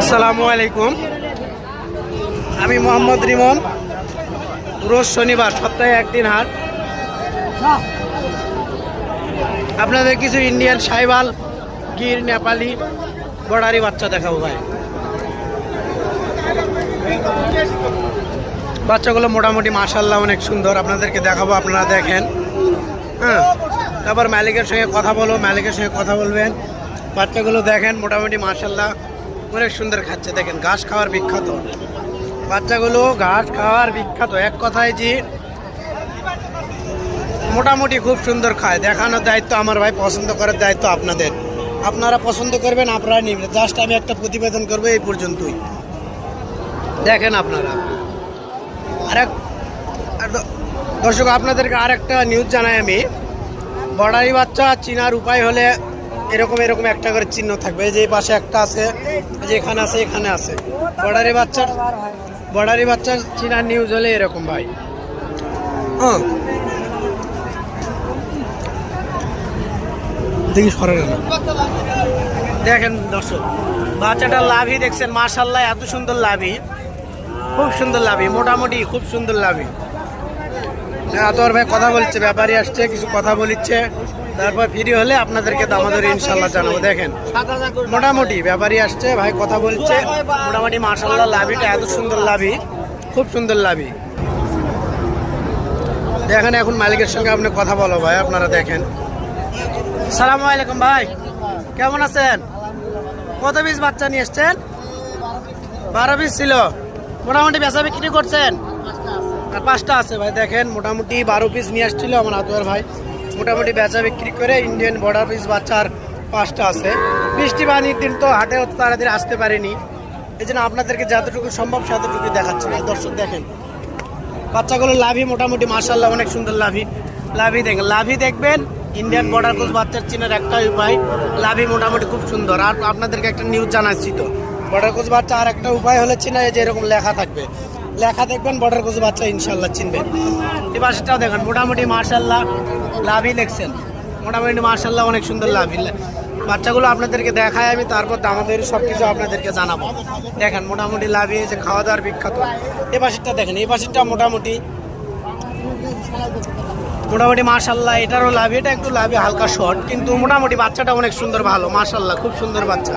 আসসালামু আলাইকুম। আমি মোহাম্মদ রিমন। রোজ শনিবার, সপ্তাহে একদিন হাট। আপনাদের কিছু ইন্ডিয়ান সাইবাল, গির, নেপালি, বর্ডারি বাচ্চা দেখাবো ভাই। বাচ্চাগুলো মোটামুটি মাশাল্লাহ অনেক সুন্দর। আপনাদেরকে দেখাবো, আপনারা দেখেন। হ্যাঁ তারপর মালিকের সঙ্গে কথা বলব, মালিকের সঙ্গে কথা বলবেন। বাচ্চাগুলো দেখেন, মোটামুটি মাশাল্লাহ অনেক সুন্দর খাচ্ছে। দেখেন, ঘাস খাওয়ার বিখ্যাত। বাচ্চাগুলো ঘাস খাওয়ার বিখ্যাত। এক কথায় যে মোটামুটি খুব সুন্দর খায়। দেখানোর দায়িত্ব আমার ভাই, পছন্দ করার দায়িত্ব আপনাদের। আপনারা পছন্দ করবেন, আপনারা নিবেন। জাস্ট আমি একটা প্রতিবেদন করব এই পর্যন্তই। দেখেন আপনারা। আরেক দর্শক, আপনাদেরকে আরেকটা নিউজ জানাই আমি। বর্ডারি বাচ্চা, চিনার উপায় হলে এরকম এরকম একটা করে চিহ্ন থাকবে। যে পাশে একটা আছে যে এখানে আছে এখানে আছে। বর্ডারি বাচ্চার বর্ডারি বাচ্চার চিনার নিউজ হলে এরকম ভাই। হ্যাঁ। দেখি দেখেন দর্শক, বাচ্চাটা লাভই দেখছেন মাশাল্লাহ এত সুন্দর লাভই। খুব সুন্দর লাভি মোটামুটি খুব সুন্দর লাভি আতর ভাই কথা বলছে, ব্যাপারী আসছে, কিছু কথা বলিচ্ছে। তারপর ফ্রি হলে আপনাদেরকে দামাদরি ইনশাল্লাহ জানাব। দেখেন, মোটামুটি ব্যাপারী আসছে, ভাই কথা বলছে। মোটামুটি মার্শাল্লাহ লাভিটা এত সুন্দর লাভি খুব সুন্দর লাভি দেখেন, এখন মালিকের সঙ্গে আপনি কথা বলো ভাই, আপনারা দেখেন। সালাম আলাইকুম ভাই, কেমন আছেন? কত পিস বাচ্চা নিয়ে এসছেন? বারো পিস ছিল। মোটামুটি বেচা বিক্রি করছেন? আর পাঁচটা আছে ভাই, দেখেন, মোটামুটি বারো পিস নিয়ে আসছিল আমার আতোয়ার ভাই। মোটামুটি বেচা বিক্রি করে ইন্ডিয়ান বর্ডার পিস বাচ্চার পাঁচটা আছে। বৃষ্টি বানির দিন তো হাটে অত তাড়াতাড়ি আসতে পারেনি। এই জন্য আপনাদেরকে যতটুকু সম্ভব ততটুকু দেখাচ্ছি। ভাই, দর্শক দেখেন। বাচ্চাগুলো লাভি, মোটামুটি মার্শাল্লাহ অনেক সুন্দর লাভি। লাভি দেখেন, লাভি দেখবেন ইন্ডিয়ান বর্ডার কোচ বাচ্চার চিনার একটা উপায়, লাভি মোটামুটি খুব সুন্দর। আর আপনাদেরকে একটা নিউজ জানাচ্ছি তো। বর্ডার কোচ বাচ্চা আর একটা উপায় হলে চিনা এই যে এরকম লেখা থাকবে। লেখা দেখবেন বর্ডার কোচ বাচ্চা ইনশাল্লাহ চিনবেন এই পাশেটাও দেখেন মোটামুটি মার্শাল্লাহ লাভই লেখছেন মোটামুটি মার্শাল্লাহ অনেক সুন্দর লাভি বাচ্চাগুলো আপনাদেরকে দেখায় আমি তারপর আমাদের সব কিছু আপনাদেরকে জানাব দেখেন মোটামুটি লাভই যে খাওয়া দাওয়ার বিখ্যাত এই পাশেরটা দেখেন এই পাশেরটা মোটামুটি মোটামুটি মার্শাল্লাহ এটারও লাভ এটা একটু লাভে হালকা শর্ট কিন্তু মোটামুটি বাচ্চাটা অনেক সুন্দর ভালো মার্শাল্লাহ খুব সুন্দর বাচ্চা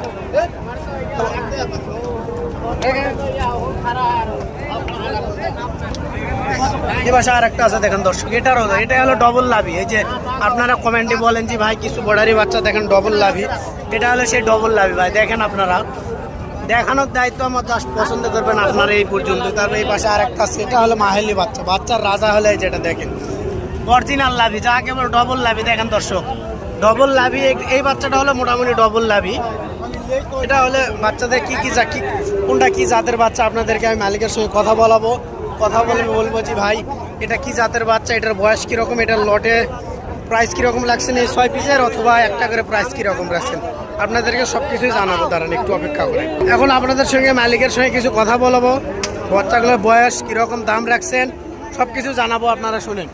এই পাশে আর একটা আছে, দেখেন দর্শক, এটারও এটা হলো ডবল লাভি। এই যে আপনারা কমেন্টে বলেন যে, ভাই, কিছু বর্ডারি বাচ্চা, দেখেন ডবল লাভি। এটা হলো সেই ডবল লাভি, ভাই। দেখেন আপনারা। দেখানোর দায়িত্ব আমার জাস্ট পছন্দ করবেন আপনারা এই পর্যন্ত। তারপর এই পাশে আর একটা আছে, এটা হলো মাহেলি বাচ্চা। বাচ্চার রাজা হলে যেটা, দেখেন। অরিজিনাল লাভি, যা কেবল ডবল লাভি, দেখেন দর্শক। ডবল লাভি, এই- এই বাচ্চাটা হলো মোটামুটি ডবল লাভি। এটা হলে বাচ্চাদের কি কি যা- কি কোনটা কি জাতের বাচ্চা, আপনাদেরকে আমি মালিকের সঙ্গে কথা বলাবো। কথা বলে বলব যে ভাই, এটা কি জাতের বাচ্চা? এটার বয়স কীরকম? এটার লটে প্রাইস কীরকম লাগছেন এই ছয় পিসের অথবা একটা করে প্রাইস কীরকম রাখছেন আপনাদেরকে সব কিছুই জানাব, দাঁড়ান একটু অপেক্ষা করে। এখন আপনাদের সঙ্গে, মালিকের সঙ্গে কিছু কথা বলব। বাচ্চাগুলোর বয়স কীরকম, দাম রাখছেন? সব কিছু জানাব, আপনারা শুনেন।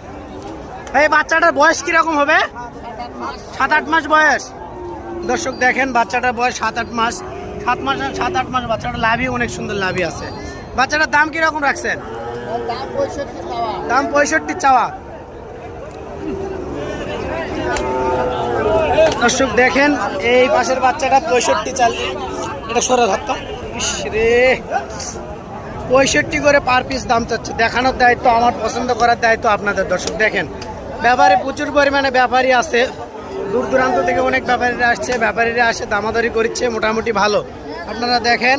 এই বাচ্চাটার বয়স কীরকম হবে? সাত আট মাস বয়স। দর্শক দেখেন, বাচ্চাটার বয়স সাত আট মাস। সাত মাস সাত আট মাস বাচ্চাটা লাভই, অনেক সুন্দর লাভই আছে। বাচ্চাটার দাম কীরকম রাখছেন? দাম পঁয়ষট্টি চাওয়া। দর্শক, দেখেন এই পাশের বাচ্চাটা পঁয়ষট্টি চাল এটা সরে ধরতাম রে। পঁয়ষট্টি করে পার পিস দাম চাচ্ছে। দেখানোর দায়িত্ব, আমার পছন্দ করার দায়িত্ব আপনাদের দর্শক, দেখেন। ব্যাপারে প্রচুর পরিমাণে ব্যাপারী আছে। দূর দূরান্ত থেকে অনেক ব্যাপারীরা আসছে, ব্যাপারীরা আসে, দামাদারি করছে মোটামুটি ভালো। আপনারা দেখেন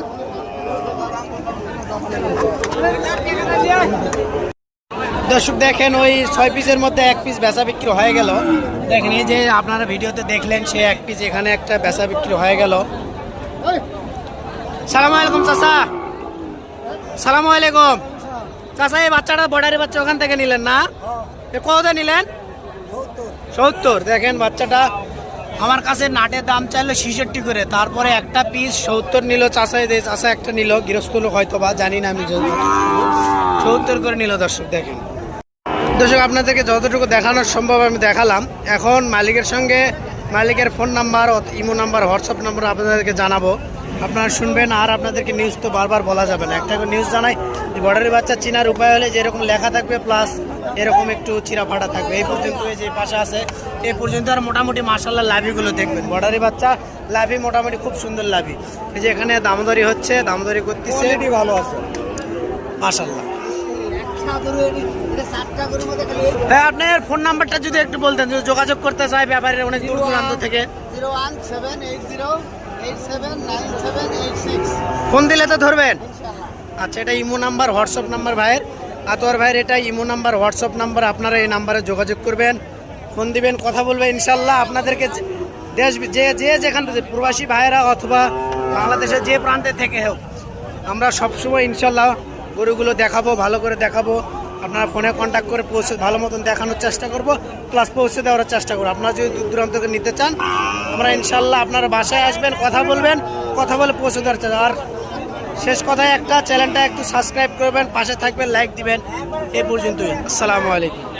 দর্শক, দেখেন ওই ছয় পিসের মধ্যে এক পিস বেচা বিক্রি হয়ে গেল। দেখেন, এই যে আপনারা ভিডিওতে দেখলেন, সে এক পিস এখানে একটা বেচা বিক্রি হয়ে গেল। সালাম আলাইকুম, চাচা। সালাম আলাইকুম। চাচা, এই বাচ্চাটা বর্ডারি বাচ্চা, ওখান থেকে নিলেন না? কত নিলেন? সত্তর। দেখেন, বাচ্চাটা আমার কাছে নাটের দাম চাইলো ছিষট্টি করে। তারপরে একটা পিস সত্তর নিল চাষায় দিয়ে চাষা একটা নিল, গৃহস্থ লোক হয়তো বা জানি না আমি সত্তর করে নিল দর্শক, দেখেন। দর্শক, আপনাদেরকে যতটুকু দেখানোর সম্ভব আমি দেখালাম। এখন মালিকের সঙ্গে মালিকের phone number imo number, WhatsApp number আপনাদেরকে জানাব। আপনারা শুনবেন আর আপনাদেরকে নিউজ তো বারবার বলা যাবে না। একটা নিউজ জানাই, যে বর্ডারি বাচ্চা চিনার উপায় হলে যেরকম লেখা থাকবে প্লাস এরকম একটু চিরা ফাটা থাকবে। এই পর্যন্ত এই যে পাশে আছে এ পর্যন্ত আর মোটামুটি মাসাল্লাহ লাভিগুলো দেখবেন। বর্ডারি বাচ্চা লাভি মোটামুটি খুব সুন্দর লাভি। এই যে এখানে দামদরি হচ্ছে দামদরি করতেছে। ভালো আছে। মাসাল্লাহ হ্যাঁ আপনার ফোন নাম্বারটা যদি একটু বলতেন যদি যোগাযোগ করতে চাই ব্যাপারের অনেক দূর দূরান্ত থেকে। Zero one seven eight zero eight seven nine seven eight six. Phone দিলে তো ধরবেন। আচ্ছা এটা ইমো নাম্বার হোয়াটসঅ্যাপ নাম্বার ভাইয়ের? আতোয়ার ভাইয়ের এটা ইমো নাম্বার, হোয়াটসঅ্যাপ নাম্বার, আপনারা এই নাম্বারে যোগাযোগ করবেন, ফোন দিবেন, কথা বলবেন ইনশাল্লাহ আপনাদেরকে দেশ যে যে যেখান থেকে প্রবাসী ভাইয়েরা অথবা বাংলাদেশের যে প্রান্তে থেকে হোক, আমরা সবসময় ইনশাল্লাহ গরুগুলো দেখাবো, ভালো করে দেখাবো, আপনারা ফোনে কন্ট্যাক্ট করে পৌঁছে ভালো মতন দেখানোর চেষ্টা করব প্লাস পৌঁছে দেওয়ার চেষ্টা করব। আপনারা যদি দূর দূরান্ত নিতে চান, আমরা ইনশাল্লাহ আপনারা বাসায় আসবেন, কথা বলবেন, কথা বলে পৌঁছে দেওয়ার চেষ্টা আর শেষ কথায় একটা চ্যানেলটা একটু সাবস্ক্রাইব করবেন, পাশে থাকবেন লাইক দিবেন, এ পর্যন্তই। আসসালামু আলাইকুম।